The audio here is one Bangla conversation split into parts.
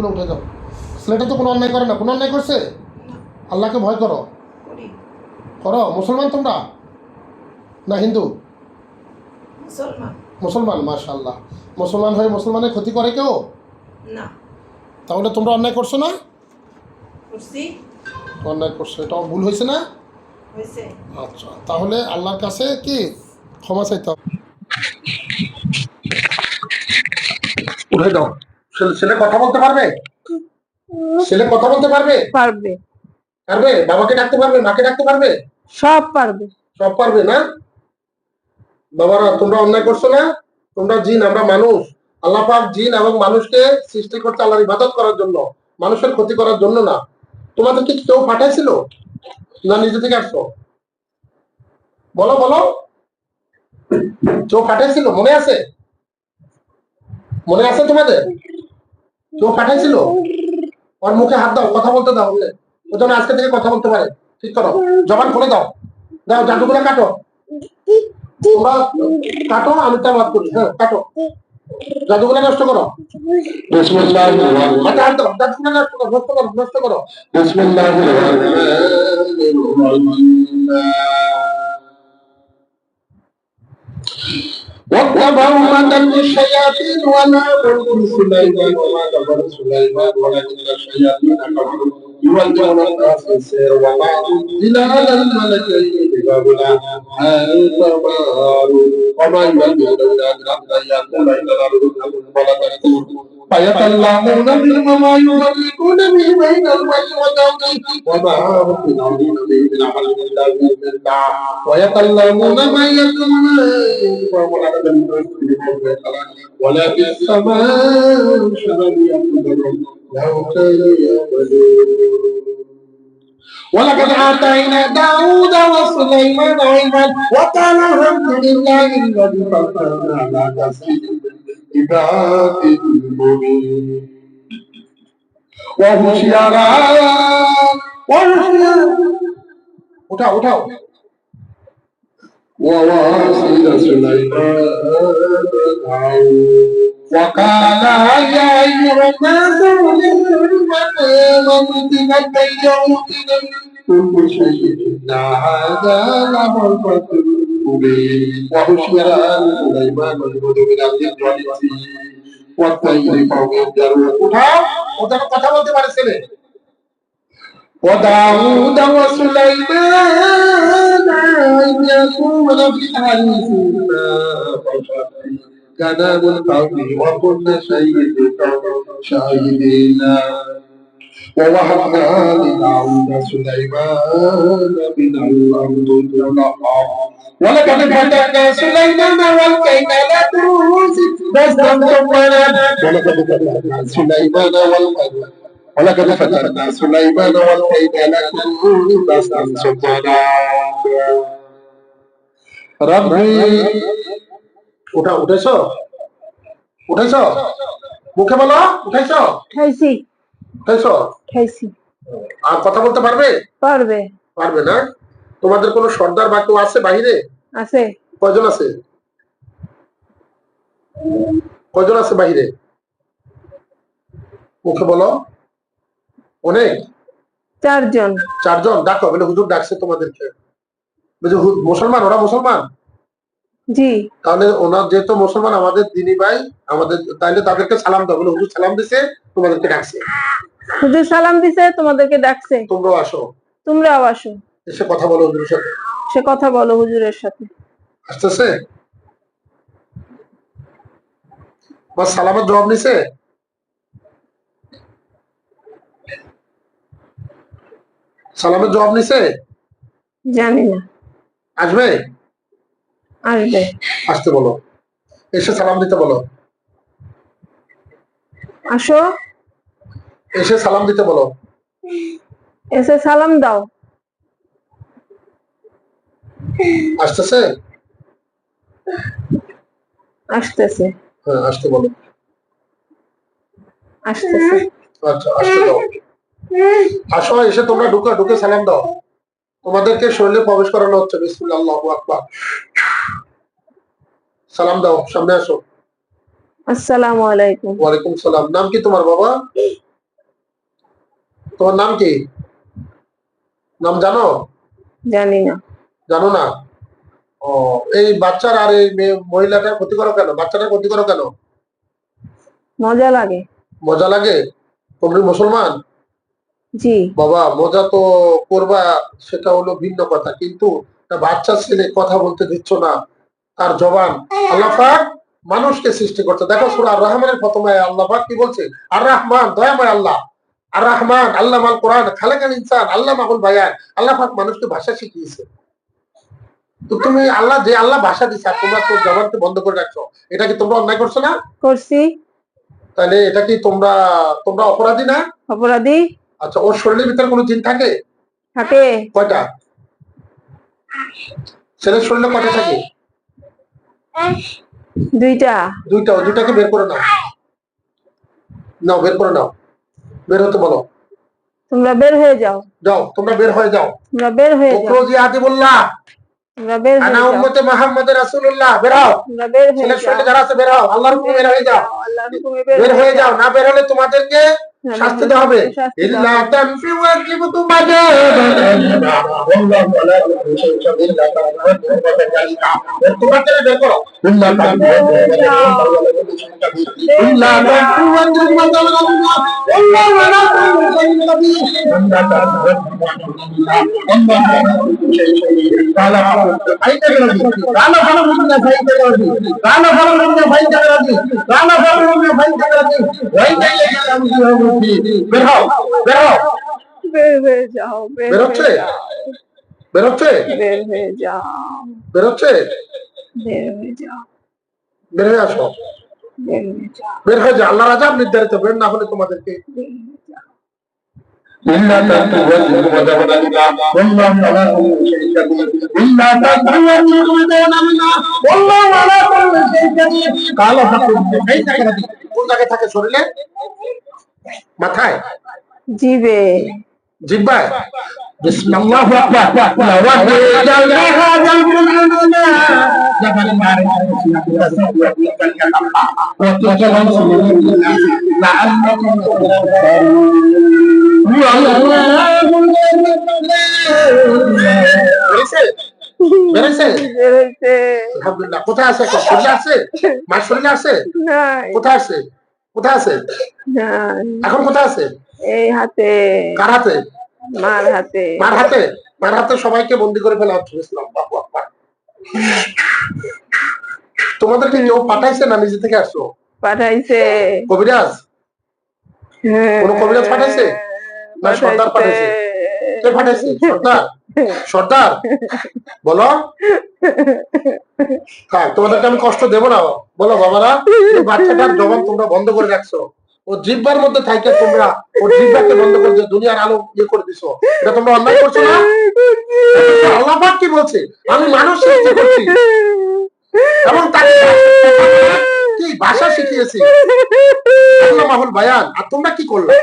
খুলে উঠে যাও। ছেলেটা তো কোনো অন্যায় করে না কোনো অন্যায় করছে? আল্লাহকে ভয় করো। করো। মুসলমান তোমরা? না হিন্দু? মুসলমান। মুসলমান মাশাল্লাহ মুসলমান হয়ে মুসলমানের ক্ষতি করে কেউ? না। তাহলে তোমরা অন্যায় করছ না? অন্যায় করছ এটাও ভুল হয়েছে না? আচ্ছা তাহলে আল্লাহর কাছে কি? ক্ষমা চাইতে হবে। উঠে দাও। ছেলে কথা বলতে পারবে? ছেলে কথা বলতে পারবে? পারবে। পারবে? বাবাকে ডাকতে পারবে? মাকে ডাকতে পারবে? সব পারবে। সব পারবে না? বাবারা তোমরা অন্যায় করছ না? তোমরা জিন আমরা মানুষ। আল্লাহ পাক জিন এবং মানুষকে সৃষ্টি করতে আল্লাহর ইবাদত করার জন্য। মানুষের ক্ষতি করার জন্য না। তোমাদের কি কেউ পাঠাইছিল? না নিজে থেকে আসছো? বলো বলো। কেউ পাঠাইছিল? মনে আছে? মনে আছে তোমাদের? কেউ পাঠাইছিল ওর মুখে হাত দাও, কথা বলতে দাও। ও যেন আজকে থেকে কথা বলতে পারে। ঠিক করো। জবান খুলে দাও। দাও, জাদুগুলো কাটো। তোমরা কাটো, আমি তার বাদ করি হ্যাঁ কাটো। জাদুগুলো নষ্ট করো। জাদুগুলো নষ্ট করো নষ্ট করো নষ্ট করো। واتبعوا ما تتلو الشياطين وما تلقي سليمان وما كفر سليمان ولكن الشياطين كفروا والملك فسر وما الأرض ما يفرقون ولا في السماء شهر يقول لو كانوا يعملون ولقد آتينا داود وسليمان علما وقال الحمد لله الذي فضلنا على كثير من عباده المؤمنين وهشيارا وهشيارا উঠাও উঠাও وواصلة العباد وقال يا أيها الناس من كل شيء إلا هذا له الفتح المبين وحشر آل سليمان الجود من الجد والإنس والطير فوق الجر وكتاب وده قتل وده وداود وسليمان إذ يكون في حديثهما كلام القوم وكل شيء شاهدين. ووهبنا لداود سليمان من الأرض جناحا ولقد فتنا سليمان والكيل تروس واستنصرنا ولقد فتنا سليمان والكيل ولقد فتنا سليمان والكيل لكم واستنصرنا ربي উঠা উঠেছ উঠেছ মুখে বলো উঠেছ খাইছি উঠেছ খাইছি আর কথা বলতে পারবে পারবে পারবে না তোমাদের কোনো সর্দার বা কেউ আছে বাহিরে আছে কয়জন আছে কয়জন আছে বাহিরে মুখে বলো অনেক? চারজন। চারজন? ডাকো বলে হুজুর ডাকছে তোমাদেরকে। মুসলমান? ওরা মুসলমান? জি। তাহলে ওনার যেহেতু মুসলমান আমাদের দিনী ভাই আমাদের তাহলে তাদেরকে সালাম দাও। বলে হুজুর সালাম দিছে তোমাদেরকে ডাকছে। হুজুর সালাম দিছে তোমাদেরকে ডাকছে। তোমরাও আসো। তোমরাও আসো। এসে কথা বলো হুজুরের সাথে। সে কথা বলো হুজুরের সাথে। আসতেছে? আমার সালামের জবাব নিছে? সালামের জবাব নিছে? জানি না। আসবে? আসবে। আসতে বলো। এসে সালাম দিতে বলো। আসো। এসে সালাম দিতে বলো। এসে সালাম দাও। আসতেছে? আসতেছে। হ্যাঁ আসতে বলো। আসতেছে। আচ্ছা আসতে দাও। আসো এসে তোমরা ঢুকে ঢুকে সালাম দাও। তোমাদেরকে শরীরে প্রবেশ করানো হচ্ছে বিসমিল্লাহ আল্লাহু আকবার। সালাম দাও সামনে আসো। আসসালামু আলাইকুম। ওয়ালাইকুম সালাম। নাম কি তোমার বাবা? তোমার নাম কি? নাম জানো? জানি না। জানো না? ও এই বাচ্চার আর এই মেয়ে মহিলাটার ক্ষতি করো কেন? বাচ্চাটার ক্ষতি করো কেন? মজা লাগে। মজা লাগে? তুমি মুসলমান? জি। বাবা মজা তো করবা সেটা হলো ভিন্ন কথা। কিন্তু বাচ্চা ছেলে কথা বলতে দিচ্ছ না তার জবান। আল্লাহ পাক মানুষকে সৃষ্টি করছে। দেখো সুরা আর রহমানের প্রথমে আল্লাহ পাক কি বলছে? আর রহমান দয়াময় আল্লাহ। আর রহমান আল্লাহ মাল কোরআন খালেকাল ইনসান আল্লাহ মাহুল বায়ান। আল্লাহ পাক মানুষকে ভাষা শিখিয়েছে। তো তুমি আল্লাহ যে আল্লাহ ভাষা দিচ্ছে তোমরা তোর জবানকে বন্ধ করে রাখছো এটা কি তোমরা অন্যায় করছ না? করছি। তাহলে এটা কি তোমরা তোমরা অপরাধী না? অপরাধী। আচ্ছা ওর শরীরের ভিতরে কোনো জিন থাকে? থাকে। কয়টা? ছেলের শরীরে কয়টা থাকে? দুইটা। দুইটা দুইটাকে বের করে নাও। নাও বের করে নাও। বের হতে বলো। তোমরা বের হয়ে যাও। যাও তোমরা বের হয়ে যাও। তোমরা বের হয়ে যাও। ওকরোজি আদিবুল্লাহ। তোমরা বের হয়ে যাও। উম্মতে মুহাম্মদ রাসূলুল্লাহ। বের হও। তোমরা বের হয়ে ছেলের শরীরে যারা আছে বের হও। আল্লাহর হুকুমে বের হয়ে যাও। আল্লাহর হুকুমে বের হয়ে যাও। না বের হলে তোমাদেরকে শাস্তি দেওয়া হবে শাস্তি ইল্লা দেওয়া হবে। তানফি ওয়াজিবতুম আযাবান আল্লাহু ওয়ালা শাই'a ইল্লা তোমাদের বের করো ইল্লা তানফি ইল্লা তানফি ওয়াজিবতুম আযাবান আল্লাহু ওয়ালা বের হও বের হও বের হয়ে যাও বের বেরোচ্ছে? হয়ে যাও বেরোচ্ছে বের হয়ে যাও বেরোচ্ছে বের হয়ে যাও বের হয়ে আসো বের হয়ে যাও বের হয়ে যাও আল্লাহ রাজা নির্ধারিত বের না হলে তোমাদেরকে বের হয়ে যাও إلا تنفذوا وجبنا والله على كل شيء قدير إلا تنفذوا وجبنا والله على كل شيء قدير قال فقل এই জায়গাটা দি কোন জায়গায় থাকে শরীরে মাথায়? কোথায় আছে? কোথায় আছে? আছে? কোথায় আছে? কোথায় আছে? এখন কোথায় আছে? এই হাতে। কার হাতে? মার হাতে। মার হাতে? মার হাতে সবাইকে বন্দি করে ফেলা হচ্ছে ইসলাম। তোমাদেরকে কেউ পাঠাইছে না নিজে থেকে আসছো? পাঠাইছে। কবিরাজ? কোনো কবিরাজ পাঠাইছে? না সর্দার পাঠাইছে? কে পাঠাইছে? সর্দার? সর্দার, বলো। থাক তোমাদেরকে আমি কষ্ট দেবো না, বলো বাবারা। বাচ্চাটার জবান তোমরা বন্ধ করে রাখছো। ও জিব্বার মধ্যে থাইকে তোমরা, ও জিব্বাকে বন্ধ করে দিছো দুনিয়ার আলো ইয়ে করে দিছো। এটা তোমরা অন্যায় করছ না? আল্লাহ কি বলছে? আমি মানুষ সৃষ্টি করছি। এবং তাকে ভাষা শিখিয়েছি। মাহুল বায়ান আর তোমরা কি করলে?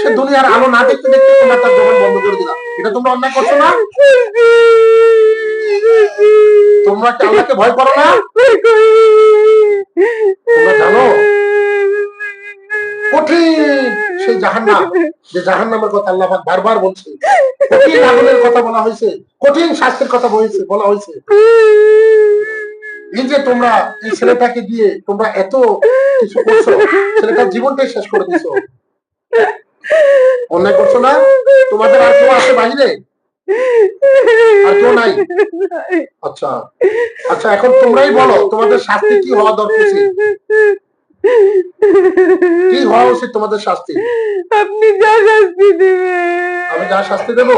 সে দুনিয়ার আলো না দেখতে দেখতে তোমরা তার জবান বন্ধ করে দিলা। এটা তোমরা অন্যায় করছ না? তোমরা আল্লাহকে ভয় করো না? তোমরা জানো? কঠিন সেই জাহান্নাম, যে জাহান্নামের কথা আল্লাহ বারবার বলছে। কঠিন আগুনের কথা বলা হয়েছে, কঠিন শাস্তির কথা বলা হয়েছে। এই যে তোমরা এই ছেলেটাকে দিয়ে তোমরা এত কিছু করছ ছেলেটার জীবনটাই শেষ করে দিছো। অন্যায় করছ না? তোমাদের আর কেউ আছে বাহিরে আর কেউ নাই? আচ্ছা। আচ্ছা এখন তোমরাই বলো তোমাদের শাস্তি কি হওয়া দরকার কি হওয়া উচিত তোমাদের শাস্তি? আপনি যা শাস্তি দিবেন। আমি যা শাস্তি দেবো?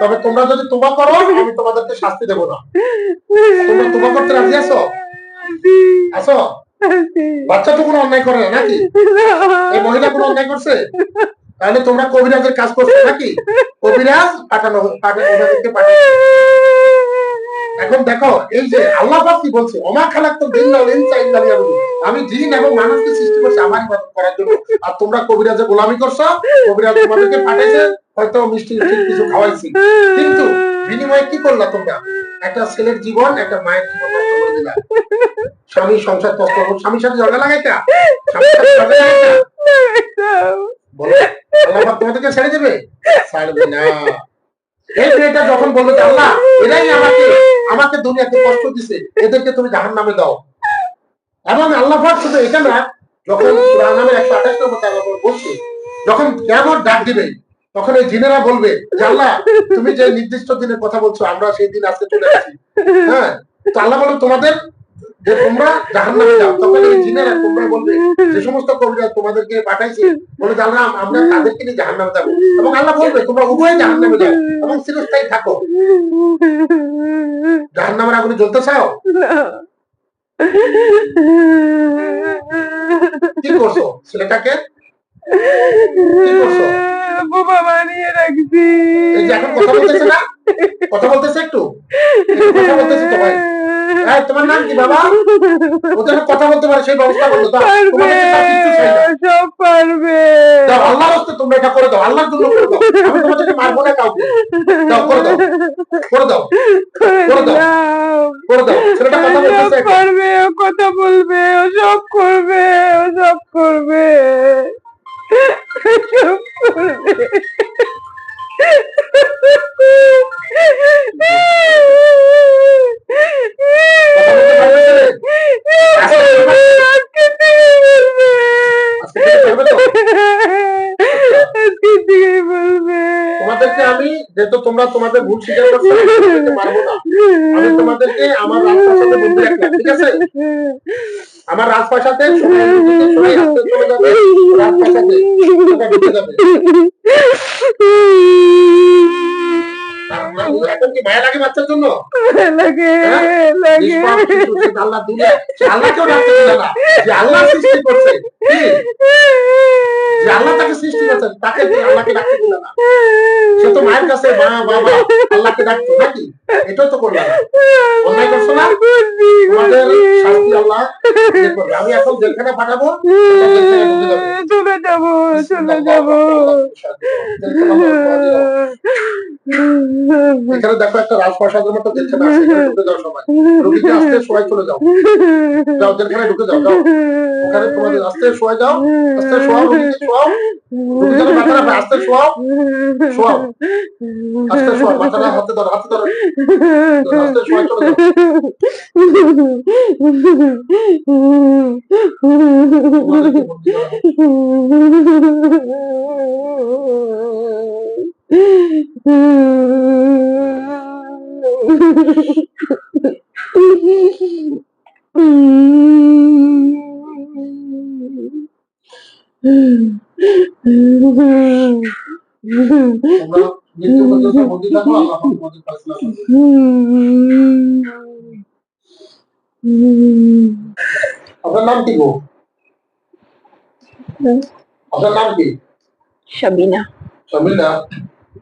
তবে তোমরা যদি তোমা করো, আমি তোমাদেরকে শাস্তি দেবো না। তোমরা তোমা করতে রাজি আছো? আছো? বাচ্চা তো কোনো অন্যায় করে না নাকি? এই মহিলা কোনো অন্যায় করছে? তাহলে তোমরা কবিরাজের কাজ করছ নাকি? কবিরাজ পাঠানো ওনাদেরকে পাঠানো এখন দেখো এই যে আল্লাহ কি বলছে অমা খালাক তো দিন। আমি জিন এবং মানুষকে সৃষ্টি করছি আমার ইবাদত করার জন্য আর তোমরা কবিরাজে গোলামি করছ কবিরাজ তোমাদেরকে পাঠাইছে হয়তো মিষ্টি কিছু খাওয়াইছি কিন্তু বিনিময়ে কি করলা তোমরা একটা ছেলের জীবন একটা মায়ের জীবন নষ্ট করে দিলা স্বামী সংসার কষ্ট স্বামীর সাথে ঝগড়া লাগাইতা স্বামীর সাথে ঝগড়া লাগাইতা বলো আল্লাহ মেয়েকে ছেড়ে দেবে ছাড়বে না যখন আল্লাহ, এরাই আমাকে আমাকে দুনিয়াতে কষ্ট দিছে, এদেরকে তুমি জাহান নামে দাও। এবং আল্লাহ শুধু এটা না, যখন কোরআন নামের একশো আঠাশ নম্বর বলছে, যখন কেমন ডাক দিবে, তখন এই জিনেরা বলবে যে, আল্লাহ, তুমি যে নির্দিষ্ট দিনের কথা বলছো, আমরা সেই দিন আজকে চলে আসি হ্যাঁ তো আল্লাহ বলো তোমাদের যে তোমরা জাহান নামে যাও তখন এই জিনেরা তোমরা বলবে যে সমস্ত কবিরা তোমাদেরকে পাঠাইছে বলে আল্লাহ আমরা তাদেরকে নিয়ে জাহান নামে যাব। এবং আল্লাহ বলবে তোমরা উভয় জাহান নামে যাও এবং চিরস্থায়ী থাকো। জাহান নামের আগুনে জ্বলতে চাও? কি করছ? ছেলেটাকে? কি করছ? বোমা বানিয়ে রাখছি। এই যে এখন কথা বলতেছে না? কথা বলতেছে একটু? একটু কথা বলতেছে তো ভাই। এই, তোমার নাম কি বাবা? কথা বলতে পারে সেই ব্যবস্থা করল। সব পারবে। আল্লাহর তোমরা এটা করে দাও আল্লাহর জন্য করে আমি তোমাদেরকে মারবো না কাউকে। তোমাদেরকে আমি যেহেতু তোমরা তোমাদের ভুল স্বীকার করতে পারব না। আমি তোমাদেরকে আমার রাজপ্রাসাদে বন্দি রাখলাম ঠিক আছে? আমার রাজপ্রাসাদে সবাই আস্তে চলে মায়া লাগে বাচ্চার জন্য। লাগে হ্যাঁ? লাগে। আল্লাহ দুনিয়া আল্লাহকেও ডাকতে দিল না যে আল্লাহ সৃষ্টি করছে যে আল্লাহ তাকে সৃষ্টি করছেন তাকে আল্লাহকে ডাকতে দিল না। সে তো মায়ের কাছে মা বাবা আল্লাহকে ডাকতো নাকি? এটাও তো করবে না অন্যায় করছ না? তোমাদের শাস্তি আল্লাহ আমি এখন জেলখানে পাঠাবো। চলে যাব চলে যাব। এখানে দেখো একটা রাজপ্রাসাদের মতো জেলখানা আছে ঢুকে যাও সবাই। রোগীকে আসতে সবাই চলে যাও। যাও জেলখানায় ঢুকে যাও যাও। ওখানে তোমাদের আস্তে শোয়া যাও আস্তে শোয়াও রোগীকে শোয়াও। রোগী যেন মাথা রাখে আস্তে শোয়াও। শোয়াও। আস্তে শোয়াও মাথাটা হাতে ধরো হাতে ধরো। আস্তে শোয়াই চলে যাও। তোমাদের করবে। আপনার নাম কি গো? আপনার নাম কি? সাবিনা শামিলা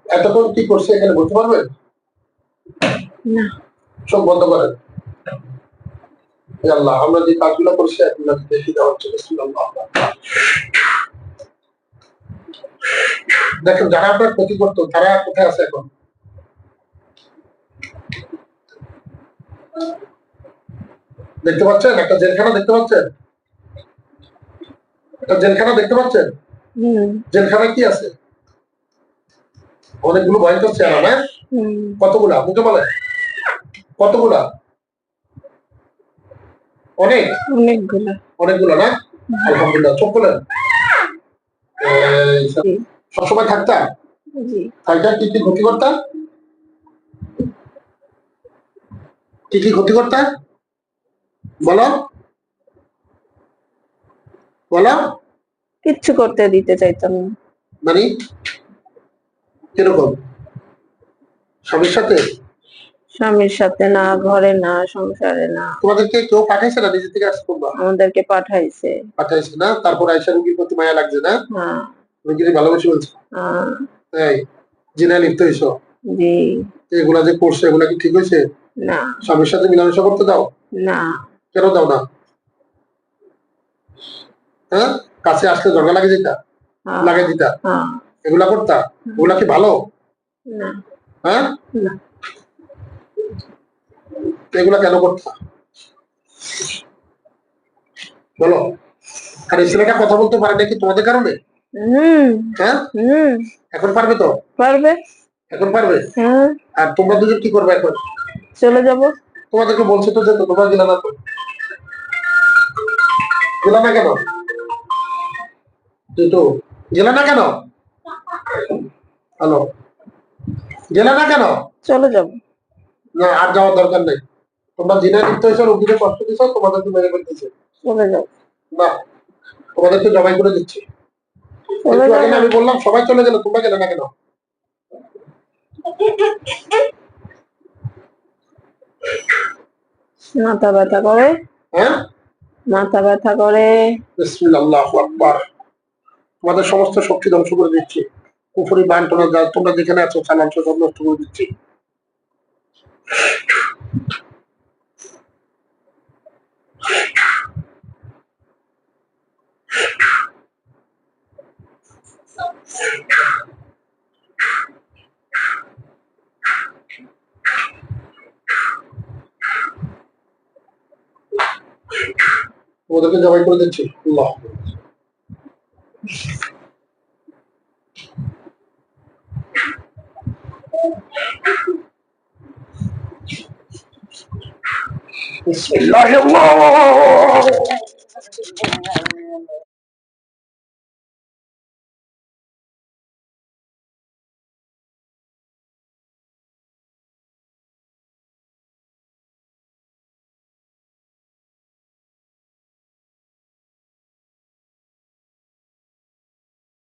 এতক্ষণ কি করছে এখানে বলতে পারবেন? না। চোখ বন্ধ করেন। আল্লাহ আমরা যে কাজগুলো করছি এগুলো দেখে দেওয়া হচ্ছে বিসমিল্লাহ। দেখেন যারা আপনার ক্ষতি করতো তারা কোথায় আছে এখন? দেখতে পাচ্ছেন? একটা জেলখানা দেখতে পাচ্ছেন? একটা জেলখানা দেখতে পাচ্ছেন? হুম। জেলখানায় কি আছে? অনেকগুলো ভয়ঙ্কর চেহারা না কতগুলা? মুখে বলে কতগুলা? অনেক? অনেকগুলো। অনেকগুলো না? আলহামদুলিল্লাহ। চোখ সবসময় থাকতাম থাকতাম কি কি ক্ষতি করতাম কি কি ক্ষতি করতাম বলো। বলো। কিচ্ছু করতে দিতে চাইতাম না। মানে? কীরকম? স্বামীর সাথে? স্বামীর সাথে না ঘরে না সংসারে না। তোমাদেরকে কেউ পাঠাইছে না নিজে থেকে আসতে তোমরা আমাদেরকে পাঠাইছে। পাঠাইছে না? তারপর আইসা রুগীর প্রতি মায়া লাগছে না? হ্যাঁ রুগীর ভালোবাসি বলছে? হ্যাঁ, তাই জিনা লিপ্ত হয়েছ জি। এগুলা যে করছে এগুলা কি ঠিক হয়েছে না। স্বামীর সাথে মিলামেশা করতে দাও? না। কেন দাও না? হ্যাঁ? কাছে আসলে ঝগড়া লাগে দিতা হ্যাঁ, লাগে দিতা হ্যাঁ, এগুলা করতা? এগুলা কি ভালো? হ্যাঁ? এগুলা কেন করতা? বলো। আর এই ছেলেটা কথা বলতে পারে নাকি তোমাদের কারণে? হ্যাঁ? এখন পারবে তো? পারবে। এখন পারবে? হ্যাঁ। আর তোমরা দুজন কি করবে এখন? চলে যাব। তোমাদেরকে বলছে তো যে তোমরা গেলে না তো গেলে না কেন? তুই তো গেলে না কেন? হ্যালো। গেলে না কেন? চলে যাব। না আর যাওয়ার দরকার নেই। তোমরা জিনা লিপ্ত হয়েছো রোগীকে কষ্ট দিচ্ছ তোমাদেরকে মেরে ফেলতেছে চলে যাব। না তোমাদেরকে জবাই করে দিচ্ছি। আমি বললাম সবাই চলে গেল তোমরা গেলে না কেন? মাথা ব্যথা করে? হ্যাঁ? মাথা ব্যথা করে। বিসমিল্লাহ আকবার। তোমাদের সমস্ত শক্তি ধ্বংস করে দিচ্ছি। কুফুরি বান্টনা যা তোমরা যেখানে আছো চালাচ্ছ সব নষ্ট করে দিচ্ছি। তোমাদেরকে জবাই করে দিচ্ছি। আল্লাহ We say, Lord,